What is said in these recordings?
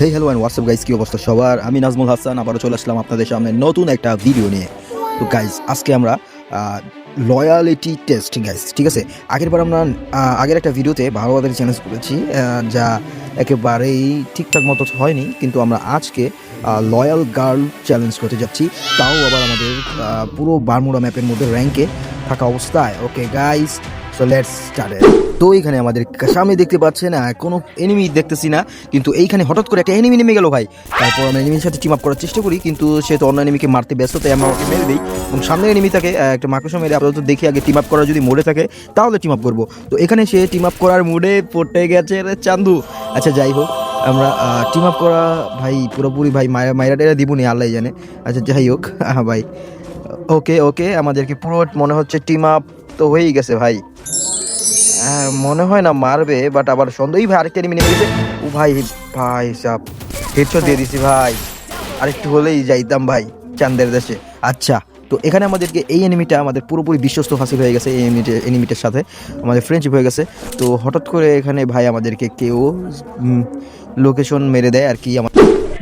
Hey hello and WhatsApp guys কি অবস্থা সবার? আমি নাজমুল হাসান, আবারও চলে আসলাম আপনাদের সামনে নতুন একটা ভিডিও নিয়ে। তো গাইস আজকে আমরা লয়ালিটি টেস্ট গাইস ঠিক আছে? আগের বার আমরা আগের একটা ভিডিওতে ভালোবাদের চ্যালেঞ্জ করেছি যা একেবারেই ঠিকঠাক মতো হয়নি, কিন্তু আমরা আজকে লয়াল গার্ল চ্যালেঞ্জ করতে যাচ্ছি। তাও আবার আমাদের পুরো বারমুড়া ম্যাপের মধ্যে র্যাঙ্কে থাকা অবস্থায়। Okay guys so let's start তো এইখানে আমাদের সামনে দেখতে পাচ্ছেন না কোনো এনিমি দেখতেছি না, কিন্তু এইখানে হঠাৎ করে একটা এনিমি নেমে গেল ভাই। তারপর আমরা এনিমির সাথে টিম আপ করার চেষ্টা করি, কিন্তু সে তো অন্য এনিমিকে মারতে ব্যস্ত, তাই আমরা ওকে মেরে দিই। এবং সামনের এনিমিটাকে একটা মাকড়সা মেরে আপাতত দেখি আগে টিম আপ করা যদি মোড়ে থাকে, তাহলে টিম আপ করব। তো এখানে সে টিম আপ করার মুডে পড়তে গেছে চান্দু। আচ্ছা যাই হোক, আমরা টিম আপ করা ভাই পুরোপুরি ভাই মায়েরা মায়েরা টেরা দিব নি আল্লাহ জানে। আচ্ছা যাই হোক হ্যাঁ ভাই, ওকে ওকে, আমাদেরকে পুরো মনে হচ্ছে টিম আপ তো হয়েই গেছে ভাই। মনে হয় না মারবে বাট আবার সন্দেহই ভাই আরেকটা এনিমি নেমে ও ভাই ভাই সাপ হেডশট দিয়ে দিছি ভাই। আরেকটু হলেই যাইতাম ভাই চান্দের দেশে। আচ্ছা তো এখানে আমাদেরকে এই এনিমিটা আমাদের পুরোপুরি বিশ্বস্ত হাসিল হয়ে গেছে, এই এনিমিটে এনিমিটার সাথে। আমাদের ফ্রেন্ডশিপ হয়ে গেছে। তো হঠাৎ করে এখানে ভাই আমাদেরকে কেউ লোকেশন মেরে দেয় আর কি। আমার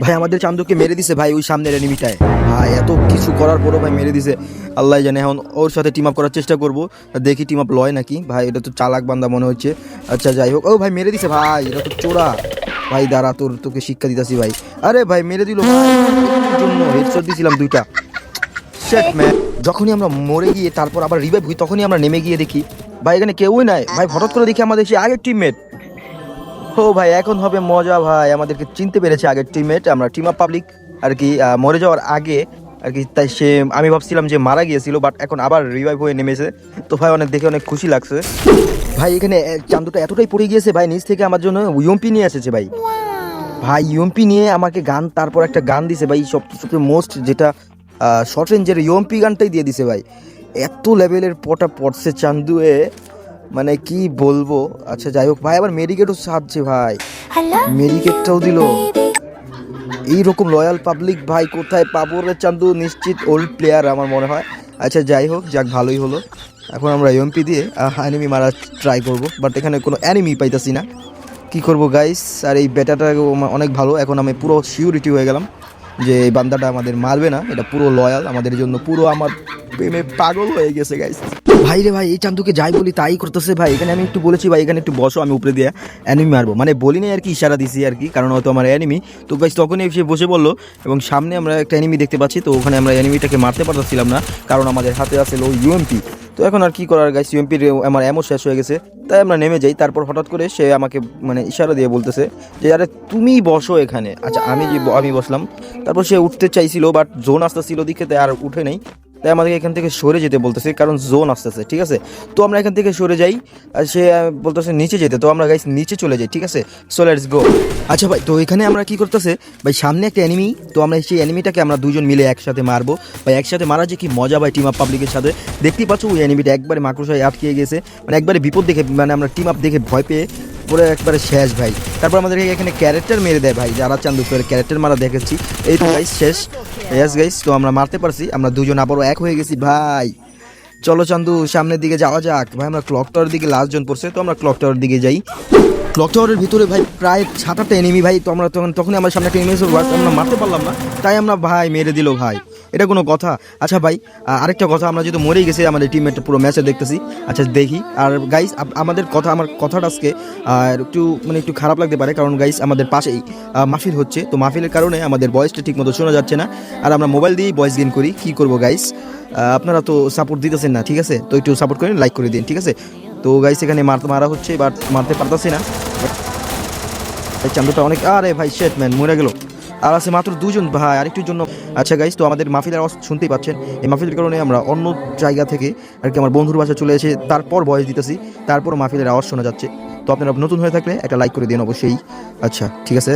ভাই, আমাদের চান্দুকে মেরে দিছে ভাই ওই সামনের এনিমিটায় ভাই, এত কিছু করার পরও ভাই মেরে দিছে। আল্লাহ জানে, এখন ওর সাথে টিম আপ করার চেষ্টা করব। দেখি টিম আপ লয় নাকি। ভাই, এটা তো চালাক বান্দা মনে হচ্ছে। আচ্ছা যাই হোক। ও ভাই, মেরে দিছে ভাই, এটা তো চোরা। ভাই, দাঁড়া, তোর, তোকে শিক্ষা দিতেছি ভাই। আরে ভাই, মেরে দিল জন্য হেডশট দিছিলাম দুইটা। যখনই আমরা মরে গিয়ে তারপর আবার রিভাইভ হই, তখনই আমরা নেমে গিয়ে দেখি, ভাই, এখানে কেউই নাই। ভাই, হঠাৎ করে দেখি আমাদের সে আগের টিমমেট ও ভাই, এখন হবে মজা ভাই। আমাদেরকে চিনতে পেরেছে আগের টিমমেট আমরা টিম আপ পাবলিক আর কি মরে যাওয়ার আগে, আর কি, তাই সে, আমি ভাবছিলাম যে মারা গিয়েছিল বাট এখন আবার রিভাইভ হয়ে নেমেছে। তো ভাই, অনেক দেখে অনেক খুশি লাগছে। ভাই, এখানে চান্দুটা এতটাই পড়ে গিয়েছে, ভাই, নিচ থেকে আমার জন্য ইউএমপি নিয়ে এসেছে, ভাই। ভাই ইউএমপি নিয়ে আমাকে গান, তারপর একটা গান দিছে, ভাই, সব, সবচেয়ে মোস্ট যেটা শর্ট রেঞ্জের ইউএমপি গানটাই দিয়ে দিছে, ভাই। এত লেভেলের পটা পড়ছে চান্দুয়ে। মানে কি বলব? আচ্ছা যাই হোক ভাই আবার মেডিকেটও সাজছে ভাই। মেডিকেটটাও দিল। এইরকম লয়াল পাবলিক ভাই কোথায় পাবো রে চান্দু? নিশ্চিত ওল্ড প্লেয়ার আমার মনে হয়। আচ্ছা যাই হোক যাক ভালোই হলো। এখন আমরা এমপি দিয়ে অ্যানিমি মারার ট্রাই করব। বাট এখানে কোনো অ্যানিমি পাইতাছি না। কি করব গাইস আর এই বেটাটা অনেক ভালো। এখন আমি পুরো সিউরিটি হয়ে গেলাম যে এই বান্দাটা আমাদের মারবে না। এটা পুরো লয়াল আমাদের জন্য পুরো আমার প্রেমে পাগল হয়ে গেছে গাইস ভাই রে ভাই, এই চান্দুকে যাই বলি, তাই করতেছে ভাই। এখানে আমি একটু বলেছি ভাই, এখানে একটু বসো, আমি উপরে দিয়ে অ্যানিমি মারবো। মানে বলি নাই আর কি, ইশারা দিছি আর কি, কারণ হয়তো আমার অ্যানিমি তো গাইস তখনই সে বসে বলল, এবং সামনে আমরা একটা অ্যানিমি দেখতে পাচ্ছি, তো ওখানে আমরা অ্যানিমিটাকে মারতে পারতেছিলাম না, কারণ আমাদের হাতে আছে লো ইউএমপি তো এখন আর কি করার গাইস ইউএমপির আমার এমও শেষ হয়ে গেছে, তাই আমরা নেমে যাই। তারপর হঠাৎ করে সে আমাকে মানে ইশারা দিয়ে বলতেছে যে, আরে তুমি বসো এখানে। আচ্ছা আমি যে, আমি বসলাম। তারপর সে উঠতে চাইছিল বাট জোন আসতেছিল দিকে তাই আর উঠে নেই। তাই আমাদেরকে এখান থেকে সরে যেতে বলতেছে, কারণ জোন আসতেছে, ঠিক আছে? তো আমরা এখান থেকে সরে যাই, আর সে বলতেছে নিচে যেতে। তো আমরা গাইস নিচে চলে যাই, ঠিক আছে? সো লেটস গো আচ্ছা ভাই, তো এখানে আমরা কি করতেছে, ভাই সামনে একটা এনিমি তো আমরা সেই এনিমিটাকে আমরা দুজন মিলে একসাথে মারবো। ভাই একসাথে মারা যে কি মজা ভাই টিম আপ পাবলিকের সাথে। দেখতেই পাচ্ছ ওই এনিমিটা একবারে মাকড়সায় আটকে গেছে মানে একবারে বিপদ দেখে মানে আমরা টিম আপ দেখে ভয় পেয়ে পুরো একবারে শেষ ভাই। তারপর আমাদেরকে এখানে ক্যারেক্টার মেরে দেয় ভাই, যারা চান্দু ক্যারেক্টার মারা দেখেছি। এই তো গাইস শেষ। ইয়াস গাইস তো আমরা মারতে পারছি। আমরা দুজন আবারও এক হয়ে গেছি ভাই। চলো চান্দু, সামনের দিকে যাওয়া যাক। ভাই, আমরা ক্লক টাওয়ার দিকে লাস্ট জন পড়ছে, তো আমরা ক্লক টাওয়ার দিকে যাই। ক্লক টাওয়ারের ভিতরে ভাই, প্রায় সাত আটটা এনিমি ভাই, তো আমরা তখন তখনই আমার সামনে একটা এনিমি আমরা মারতে পারলাম না। তাই আমরা ভাই মেরে দিল ভাই। এটা কোনো কথা। আচ্ছা ভাই আরেকটা কথা, আমরা যেহেতু মরেই গেছি, আমাদের টিমমেট পুরো ম্যাচে দেখতেছি। আচ্ছা দেখি। আর গাইস আমাদের কথা, আমার কথাটা আজকে একটু মানে একটু খারাপ লাগতে পারে, কারণ গাইস আমাদের পাশেই মাহফিল হচ্ছে। তো মাহফিলের কারণে আমাদের ভয়েসটা ঠিক মতো শোনা যাচ্ছে না। আর আমরা মোবাইল দিয়েই ভয়েস গেন করি। কি করব গাইস আপনারা তো সাপোর্ট দিতেছেন না, ঠিক আছে? তো একটু সাপোর্ট করেন লাইক করে দিন, ঠিক আছে? তো গাইস এখানে মারতে মারা হচ্ছে বাট মারতে পারতাছি না। চান্দুটা অনেক আরে ভাই শেট ম্যান মরে গেল। আর আছে মাত্র দুজন ভাই আরেকটুর জন্য আচ্ছা গাইস তো আমাদের মাহফিলের আওয়াজ শুনতেই পাচ্ছেন। এই মাহফিলের কারণে আমরা অন্য জায়গা থেকে আর কি আমার বন্ধুর বাসা চলে এসে তারপর ভয়েস দিতেছি, তারপর মাহফিলের আওয়াজ শোনা যাচ্ছে। তো আপনারা নতুন হয়ে থাকলে একটা লাইক করে দিন অবশ্যই। আচ্ছা ঠিক আছে?